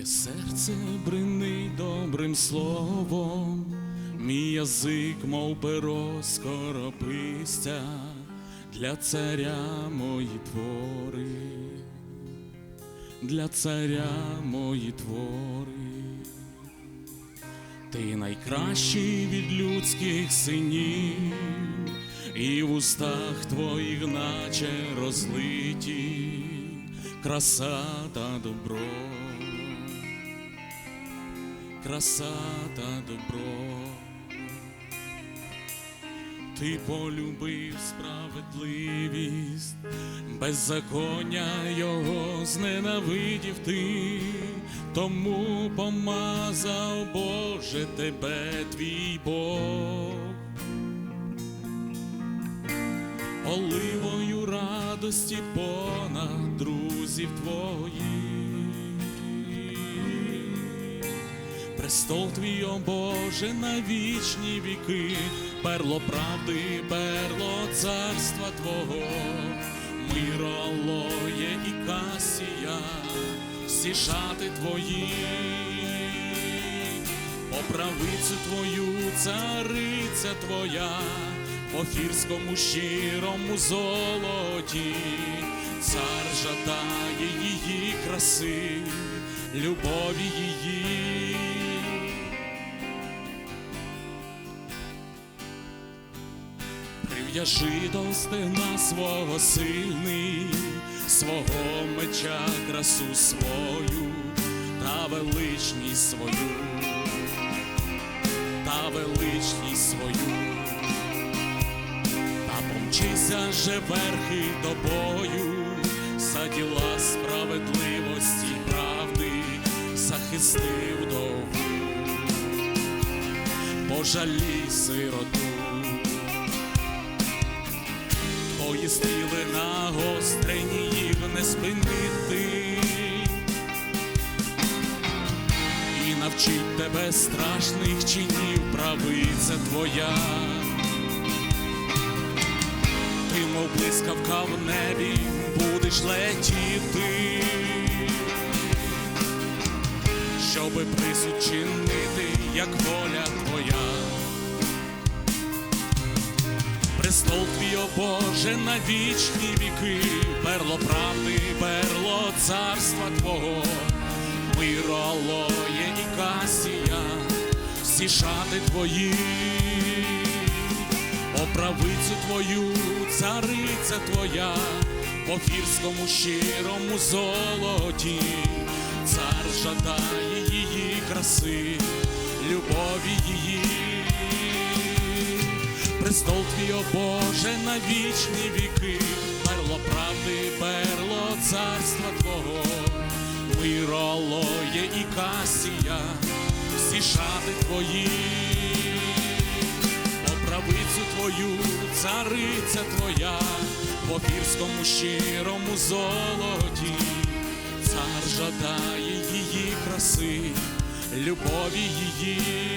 Моє серце бринить добрим словом, мій язик, мов перо скоропистя, для царя мої твори, для царя мої твори. Ти найкращий від людських синів, і в устах твоїх, наче розлиті, краса та добро, краса та добро. Ти полюбив справедливість, беззаконня його зненавидів ти, тому помазав Боже тебе твій Бог. Оливою радості понад друзів твоїх. Престол твій, о Боже, на вічні віки, перло правди, перло царства Твого, миро, алоє і касія, всі шати твої, по правицю твою, цариця твоя, по фірському щирому золоті, цар жадає її краси, любові її. Прив'яжи до стегна свого сильний, свого меча красу свою та величність свою, та величність свою, та помчися же верхи до бою, за діла справедливості правди захистив довгу, пожалій сироту. Твої стріли нагострені, їх не спинити. І навчить тебе страшних чинів, правиця твоя. Ти, мов блискавка в небі, будеш летіти, щоби присуд чинити, як воля твоя. Престол твій, о Боже, на вічні віки, перло правди, перло царства Твого, миро, алоє і касія, всі шати твої, по правицю твою, цариця твоя, по фірському щирому золоті, цар жадає її краси, любові її престол твій, о Боже, на вічні віки, перло правди, перло царства Твого, миро, алоє і касія, всі шати твої, по правицю твою, цариця твоя, по пірському щирому золоті, цар жадає її краси, любові її.